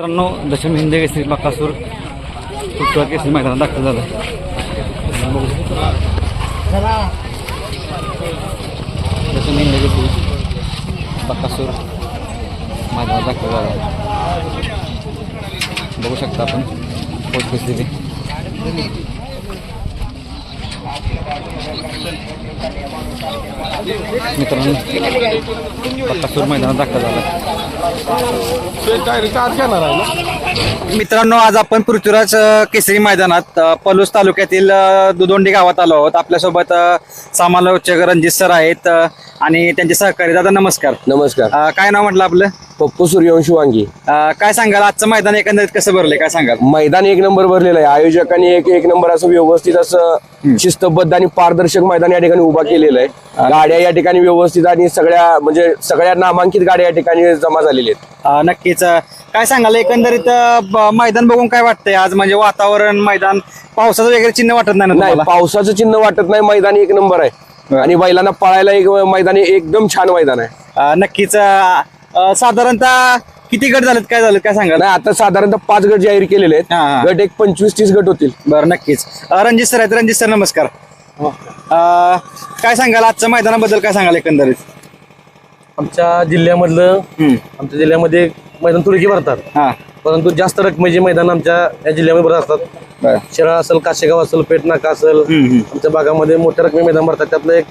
मित्रांनो दशम हिंदे केसरी बकासूर पुष्कळ केसरी मैदानात दाखल झालं. दशम हिंदे केसरी बकासूर मैदानात दाखल झाला. बघू शकता आपण पोच केसरी मित्रांनो बकासूर मैदानात दाखल झाला. ते काय रिचार्ज घेणार आहे ना? मित्रांनो आज आपण पृथ्वीराज केसरी मैदानात पलूस तालुक्यातील दुदोंडी गावात आलो आहोत. आपल्यासोबत समालोचक रणजित सर आहेत आणि त्यांचे सहकारी. दादा नमस्कार. नमस्कार. अ, काय नाव म्हटलं आपलं? पप्पू सूर्यवंशी वांगी. अ, काय सांगाल? आजचं मैदान एकंदरीत कसं भरले काय सांगाल? मैदान एक नंबर भरलेलं आहे. आयोजकांनी एक एक नंबर असं व्यवस्थित असं शिस्तबद्ध आणि पारदर्शक मैदान या ठिकाणी उभा केलेलं आहे. गाड्या या ठिकाणी व्यवस्थित आणि सगळ्या म्हणजे सगळ्या नामांकित गाड्या या ठिकाणी जमा झालेल्या आहेत. अ, नक्कीच. अ, काय सांगाल एकंदरीत ब- मैदान बघून काय वाटतंय? आज म्हणजे वातावरण मैदान पावसाचं वगैरे चिन्ह वाटत नाही ना नाही तुम्हाला? पावसाचं चिन्ह वाटत नाही मैदान एक नंबर आहे. आणि बैलांना पळायला एक मैदान एकदम छान मैदान आहे. अ, नक्कीच अ, अ, साधारणतः किती गट झालेत काय झालं काय सांगाल? नाही आता साधारणतः पाच गट जाहीर केलेले हा, हा. आहेत गट एक पंचवीस तीस गट होतील. बरं नक्कीच. अ, रणजित सर आहेत रणजित सर नमस्कार. अ, काय सांगाल आजच्या मैदानाबद्दल काय सांगाल एकंदरीत? आमच्या जिल्ह्यामधलं. आमच्या जिल्ह्यामध्ये मैदान तुडकी भरतात. हा. परंतु जास्त रकमेचे मैदान आमच्या या जिल्ह्यामध्ये भरत असतात शिराळा असेल काशेगाव असेल पेटनाका असेल. आमच्या भागामध्ये मोठ्या रकमे मैदान भरतात. त्यातलं एक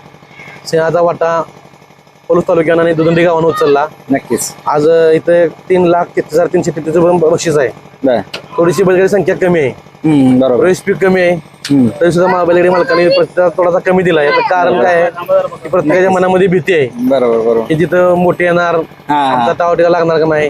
सिंहाचा वाटा पलूस तालुक्यानं आणि दुदंडी गावानं उचलला. नक्कीच. आज इथं तीन लाख हजार तीनशे तेहतीस बक्षीस आहे. थोडीशी बैलगाडी संख्या कमी आहे. बरोबर. फी कमी आहे. तरी सुद्धा मालकाने प्रतिसाद थोडासा कमी दिला याचं कारण काय आहे? की प्रत्येकाच्या मनामध्ये भीती आहे. बरोबर बरोबर. की जिथं मोठे येणार. आमचा टावटीला लागणार का नाही?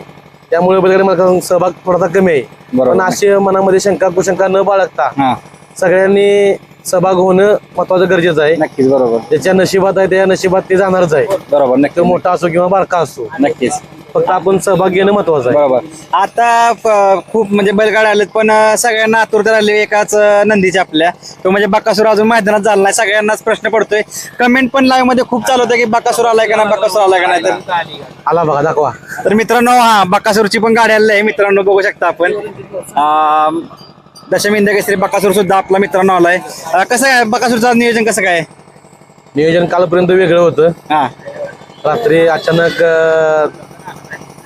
त्यामुळे बैलगाडी मालकांचा सहभाग थोडासा कमी आहे. बरोबर. पण असे मनामध्ये शंका कुशंका न बाळगता हा. सगळ्यांनी सहभाग होणं महत्वाचं गरजेचं आहे. नक्कीच बरोबर. ज्याच्या नशिबात आहे त्या नशिबात ते जाणारच आहे. बरोबर तो नक्की मोठा असो किंवा बारका असो. नक्कीच. फक्त आपण सहभाग घेणं महत्वाचं आहे. बरोबर. आता प- खूप म्हणजे बैलगाड्या आलेत पण अं, सगळ्यांना आतुरता राहिली एकाच अं, नंदीच्या आपल्या. तो म्हणजे बकासूर अजून मैदानात झाला नाही सगळ्यांनाच प्रश्न पडतोय. कमेंट पण लाईव्हमध्ये खूप चालू होतं की बकासूर आलाय का नाही बकासूर आलाय का नाही तर. आला बघा दाखवा. तर मित्रांनो हा बकासूरची पण गाडी आलेली आहे. मित्रांनो बघू शकता आपण. अं, दशमी इंद्या केसरी बकासूर सुद्धा आपला मित्रांनो आलाय. अं, कसं आहे बकासूरचं नियोजन कसं काय? नियोजन कालपर्यंत वेगळं होतं. हा. रात्री अचानक अं,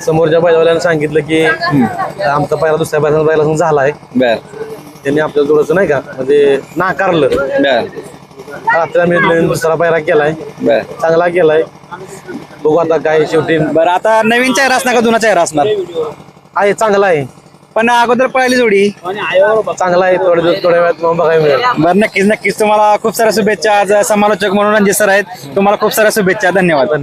समोरच्या बैलवाल्यानं सांगितलं की आमचा पहिला दुसऱ्या बैला बैला झालाय. बर. त्यांनी आपल्याला थोडंसं नाही का म्हणजे नाकारलं. बर. रात्री आम्ही नवीन दुसरा पायरा केलाय. बर. चांगला केलाय. बघू आता काय शेवटी. बरं आता नवीन चेहरा असणार का जुना चेहरा असणार? आहे चांगला आहे. पण अगोदर पळाली जोडी. चांगला आहे थोड्या दिवस थोड्या वेळात बघायला मिळेल. बरं नक्कीच नक्कीच. तुम्हाला खूप साऱ्या शुभेच्छा आज समालोचक म्हणून रणजित सर आहेत. तुम्हाला खूप साऱ्या शुभेच्छा. धन्यवाद. धन्यवाद.